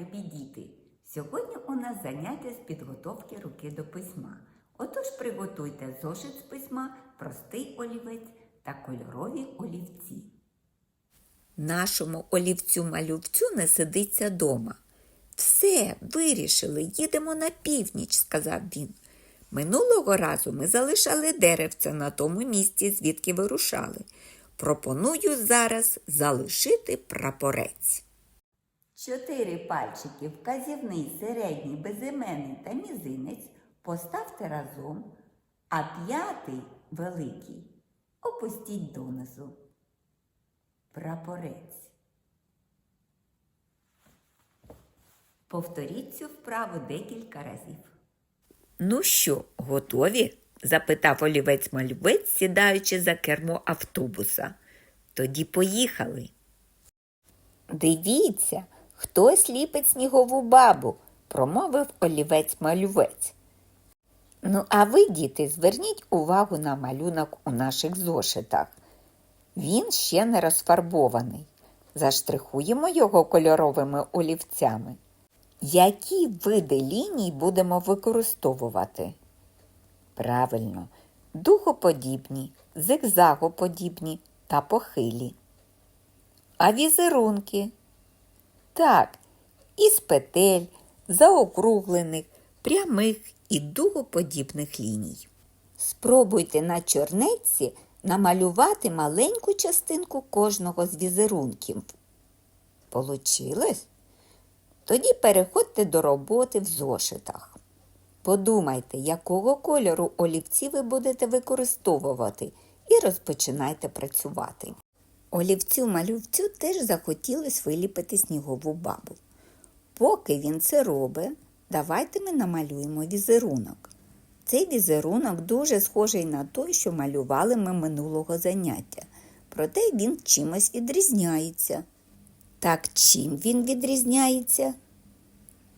любі діти! Сьогодні у нас заняття з підготовки руки до письма. Отож приготуйте зошит з письма, простий олівець та кольорові олівці. Нашому олівцю-малювцю не сидиться дома. Все, вирішили, їдемо на північ, сказав він. Минулого разу ми залишали деревце на тому місці, звідки вирушали. Пропоную зараз залишити прапорець. Чотири пальчики вказівний, середній, безіменний та мізинець поставте разом, а п'ятий великий опустіть донизу. Прапорець. Повторіть цю вправу декілька разів. Ну що, готові? запитав олівець-малювець, сідаючи за кермо автобуса. Тоді поїхали. Дивіться, хтось ліпить снігову бабу, промовив олівець-малювець. Ну, а ви, діти, зверніть увагу на малюнок у наших зошитах. Він ще не розфарбований. Заштрихуємо його кольоровими олівцями. Які види ліній будемо використовувати? Правильно, дугоподібні, зигзагоподібні та похилі. А візерунки? Так, із петель, заокруглених, прямих і дугоподібних ліній. Спробуйте на чорнетці намалювати маленьку частинку кожного з візерунків. Получилось? Тоді переходьте до роботи в зошитах. Подумайте, якого кольору олівці ви будете використовувати, і розпочинайте працювати. Олівцю малювцю теж захотілось виліпити снігову бабу. Поки він це робить, давайте ми намалюємо візерунок. Цей візерунок дуже схожий на той, що малювали ми минулого заняття, проте він чимось відрізняється. Так чим він відрізняється?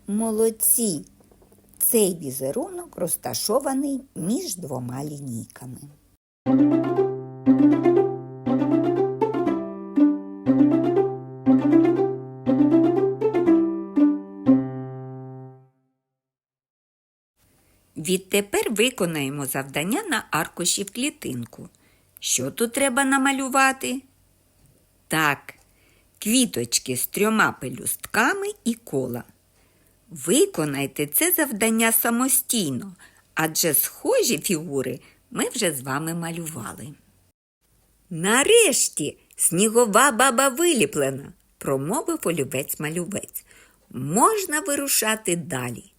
Молодці! Цей візерунок розташований між двома лінійками. Відтепер виконаємо завдання на аркуші в клітинку. Що тут треба намалювати? Так, квіточки з трьома пелюстками і кола. Виконайте це завдання самостійно, адже схожі фігури ми вже з вами малювали. Нарешті снігова баба виліплена, промовив олівець-малювець. Можна вирушати далі.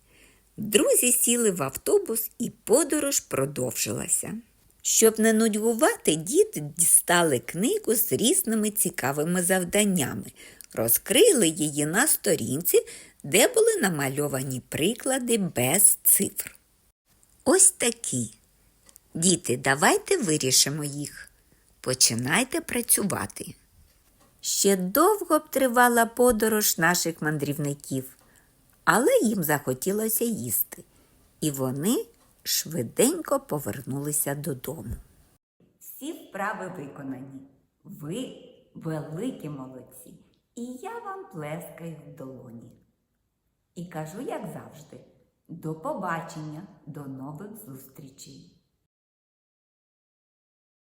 Друзі сіли в автобус і подорож продовжилася. Щоб не нудьгувати, діти дістали книгу з різними цікавими завданнями, розкрили її на сторінці, де були намальовані приклади без цифр. Ось такі. Діти, давайте вирішимо їх. Починайте працювати. Ще довго б тривала подорож наших мандрівників, але їм захотілося їсти, і вони швиденько повернулися додому. Всі вправи виконані. Ви великі молодці. І я вам плескаю в долоні. І кажу, як завжди, до побачення, до нових зустрічей.